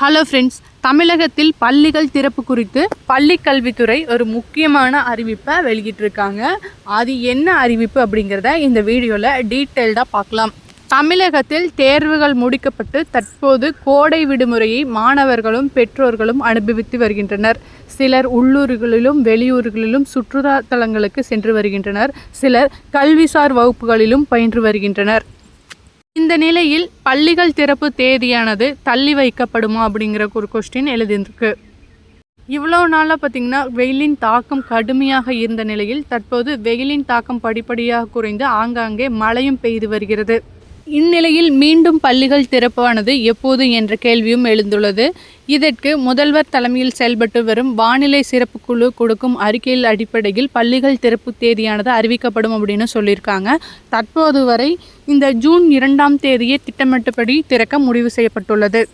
Hello friends தமிழகத்தில் பள்ளிகள் திறப்பு குறித்து பள்ளி கல்வித்துறை ஒரு முக்கியமான அறிவிப்பை வெளியிட்டிருக்காங்க. அது என்ன அறிவிப்பு அப்படிங்கிறத இந்த வீடியோவில் டீட்டெயில்டாக பார்க்கலாம். தமிழகத்தில் தேர்வுகள் முடிக்கப்பட்டு தற்போது கோடை விடுமுறையை மாணவர்களும் பெற்றோர்களும் அனுபவித்து வருகின்றனர். சிலர் உள்ளூர்களிலும் வெளியூர்களிலும் சுற்றுலா தலங்களுக்கு சென்று வருகின்றனர். சிலர் கல்விசார் வகுப்புகளிலும் பயின்று வருகின்றனர். இந்த நிலையில் பள்ளிகள் திறப்பு தேதியானது தள்ளி வைக்கப்படுமா அப்படிங்கிற ஒரு கொஸ்டின் எழுதியிருக்கு. இவ்வளோ நாளாக பார்த்திங்கன்னா வெயிலின் தாக்கம் கடுமையாக இருந்த நிலையில் தற்போது வெயிலின் தாக்கம் படிப்படியாக குறைந்து ஆங்காங்கே மழையும் பெய்து வருகிறது. இந்நிலையில் மீண்டும் பள்ளிகள் திறப்பானது எப்போது என்ற கேள்வியும் எழுந்துள்ளது. இதற்கு முதல்வர் தலைமையில் செயல்பட்டு வரும் வானிலை சிறப்பு குழு கொடுக்கும் அறிக்கையில் அடிப்படையில் பள்ளிகள் திறப்பு தேதியானது அறிவிக்கப்படும் அப்படின்னு சொல்லியிருக்காங்க. தற்போது வரை இந்த ஜூன் இரண்டாம் தேதியே திட்டமிட்டபடி திறக்க முடிவு செய்யப்பட்டுள்ளது.